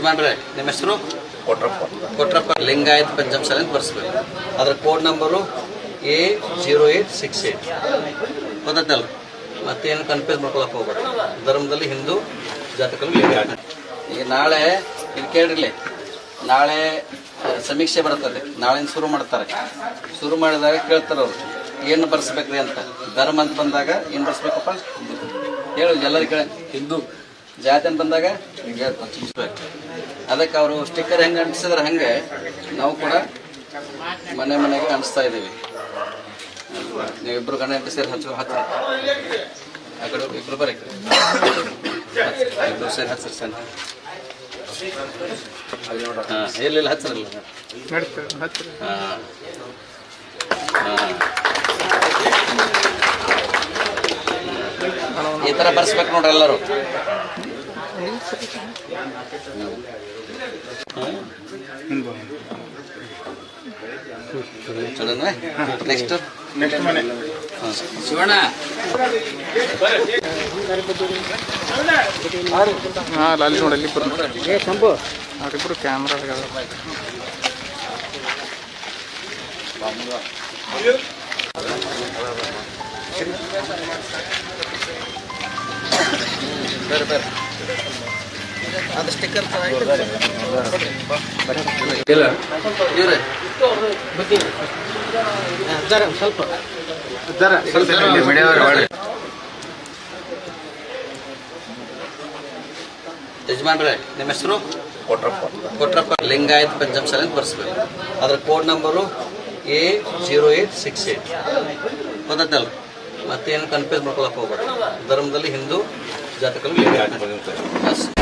ಯಜಮಾನ್ರೆ ನಿಮ್ಮ ಹೆಸರು? ಕೊಟ್ರಪ್ಪ. ಕೊಟ್ರಪ್ಪ ಲಿಂಗಾಯತ್ ಪಂಚಮ್ ಶಾಲೆ ಅಂತ ಬರ್ಸ್ಬೇಕು. ಅದ್ರ code number A zero eight six eight. ಗೊತ್ತಲ್ಲ ಮತ್ತೇನು ಕನ್ಫ್ಯೂಸ್ ಮಾಡ್ಕೊಳಕ್ ಹೋಗ್ಬೇಡ. ಧರ್ಮದಲ್ಲಿ ಹಿಂದೂ ಜಾತಕಲ್ಲಿ ಲಿಂಗಾಯತ ಈಗ ನಾಳೆ ಇಲ್ಲಿ ಕೇಳಿರಲಿ ನಾಳೆ ಸಮೀಕ್ಷೆ ಬರ್ತದೆ ನಾಳೆ ಶುರು ಮಾಡ್ತಾರೆ. ಶುರು ಮಾಡಿದಾಗ ಕೇಳ್ತಾರೆ ಅವರು. ಏನು ಬರ್ಸ್ಬೇಕ್ರಿ ಅಂತ. ಧರ್ಮ ಅಂತ ಬಂದಾಗ ಏನು ಬರ್ಸ್ಬೇಕಪ್ಪ? ಹೇಳು ಎಲ್ಲರಿಗೂ ಕೇಳ. ಹಿಂದೂ. ಜಾತಿ ಅಂತ ಬಂದಾಗ ಅದಕ್ಕೆ ಅವರು ಸ್ಟಿಕ್ಕರ್ ಹೆಂಗೆ ಅಂಟಿಸಿದ್ರೆ ಹಂಗೆ ನಾವು ಕೂಡ ಮನೆ ಮನೆಗೆ ಅಂಟಿಸ್ತಾ ಇದ್ದೀವಿ. ನೀವು ಗಣ ಸೇರಿ ಹಚ್ಚು ಹಚ್ಚ ಆ ಕಡೆ ಇಬ್ರು ಬರೀ ಇಬ್ರು ಸೇರಿ ಹಚ್ಚಿರಿ ಸಣ್ಣ ಹಾಂ ಇಲ್ಲ ಹಚ್ಚರಲ್ಲ? ಹಾಂ ಈ ಥರ ಬರ್ಸ್ಬೇಕು ನೋಡ್ರಿ ಎಲ್ಲರೂ. ನೆಕ್ಸ್ಟ್ ನೆಕ್ಸ್ಟ್ ಮನೆ. ಶಿವಣ್ಣ. ಹಾಂ ಅಲ್ಲಿ ನೋಡಿ ಅಲ್ಲಿ ಇಬ್ಬರು ಅವರಿಬ್ಬರು ಕ್ಯಾಮ್ರಾ ಬೇರೆ ಬೇರೆ ಅದು ಸ್ಟಿಕ್ಕರ್ ಸ್ವಲ್ಪ. ಯಜಮಾನ್ರೆ ನಿಮ್ಮ ಹೆಸರು? ಕೊಟ್ರಪ್ಪ. ಕೊಟ್ರಪ್ಪ. ಲಿಂಗಾಯತ್ ಪಂಚಮ್ ಸಲ ಅಂತ ಬರ್ಸ್ಬೇಕು. ಅದ್ರ code number A zero eight six eight ಗೊತ್ತಲ್ಲ ಮತ್ತೇನು ಕನ್ಫ್ಯೂಸ್ ಮಾಡ್ಕೊಳಕ್ ಹೋಗ್ಬೇಡ ಧರ್ಮದಲ್ಲಿ Hindu Exactamente, ya, ya, ya, ya,